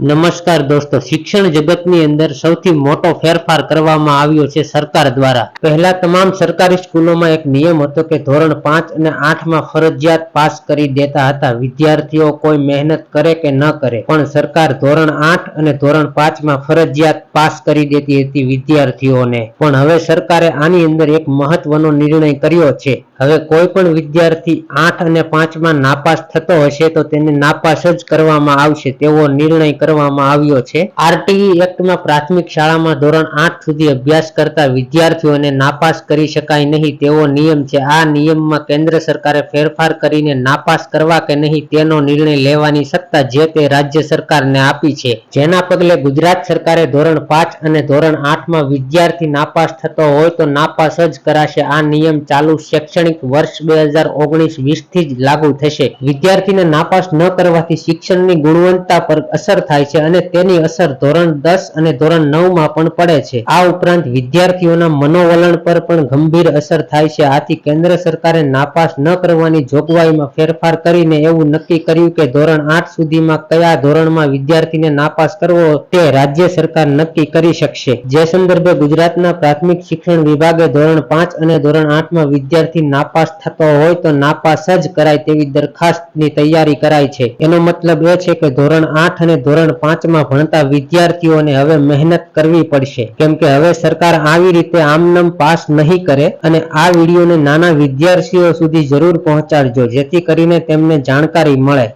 નમસ્કાર દોસ્તો. શિક્ષણ જગતની અંદર સૌથી મોટો ફેરફાર કરવામાં આવ્યો છે સરકાર દ્વારા. પહેલા તમામ સરકારી સ્કૂલોમાં એક નિયમ હતો કે ધોરણ પાંચ અને આઠમાં ફરજિયાત પાસ કરી દેતા હતા. વિદ્યાર્થીઓ કોઈ મહેનત કરે કે ન કરે, પણ સરકાર ધોરણ આઠ અને ધોરણ પાંચમાં ફરજિયાત પાસ કરી દેતી હતી વિદ્યાર્થીઓને. પણ હવે સરકારે આની અંદર એક મહત્વનો નિર્ણય કર્યો છે. હવે કોઈ પણ વિદ્યાર્થી આઠ અને પાંચમાં નાપાસ થતો હશે તો તેને નાપાસ જ કરવામાં આવશે તેવો નિર્ણય કરવામાં આવ્યો છે. આરટીઈ એક્ટમાં પ્રાથમિક શાળામાં ધોરણ આઠ સુધી અભ્યાસ કરતા વિદ્યાર્થીઓને નાપાસ કરી શકાય નહીં તેવો નિયમ છે. આ નિયમમાં કેન્દ્ર સરકારે ફેરફાર કરીને નાપાસ કરવા કે નહીં તેનો નિર્ણય લેવાની સત્તા જે તે રાજ્ય સરકારને આપી છે. જેના પગલે ગુજરાત સરકારે ધોરણ પાંચ અને ધોરણ આઠમાં વિદ્યાર્થી નાપાસ થતો હોય તો નાપાસ જ કરાશે. આ નિયમ ચાલુ શૈક્ષણિક વર્ષ બે હજાર ઓગણીસ વીસથી જ લાગુ થશે. વિદ્યાર્થીને નાપાસ ન કરવાથી શિક્ષણની ગુણવત્તા પર અસર થાય છે અને તેની અસર ધોરણ દસ અને ધોરણ નવમાં પણ પડે છે. આ ઉપરાંત વિદ્યાર્થીઓના મનોવલણ પર પણ ગંભીર અસર થાય છે. આથી કેન્દ્ર સરકારે નાપાસ ન કરવાની જોગવાઈમાં ફેરફાર કરીને એવું નક્કી કર્યું કે ધોરણ આઠ સુધીમાં કયા ધોરણમાં વિદ્યાર્થીને નાપાસ કરવો તે રાજ્ય સરકાર નક્કી કરી શકશે. જે સંદર્ભે ગુજરાતના પ્રાથમિક શિક્ષણ વિભાગે ધોરણ પાંચ અને ધોરણ આઠમાં વિદ્યાર્થી નાપાસ થતો હોય તો નાપાસ જ કરાય તેવી દરખાસ્તની તૈયારી કરાય છે. એનો મતલબ એ છે કે ધોરણ આઠ અને ધોરણ પાંચમાં ભણતા વિદ્યાર્થીઓને હવે મહેનત કરવી પડશે. કેમ કે હવે સરકાર આવી રીતે આમનામ પાસ નહીં કરે અને આ વિડીયોને નાના વિદ્યાર્થીઓ સુધી જરૂર પહોંચાડજો, જેથી કરીને તેમને જાણકારી મળે.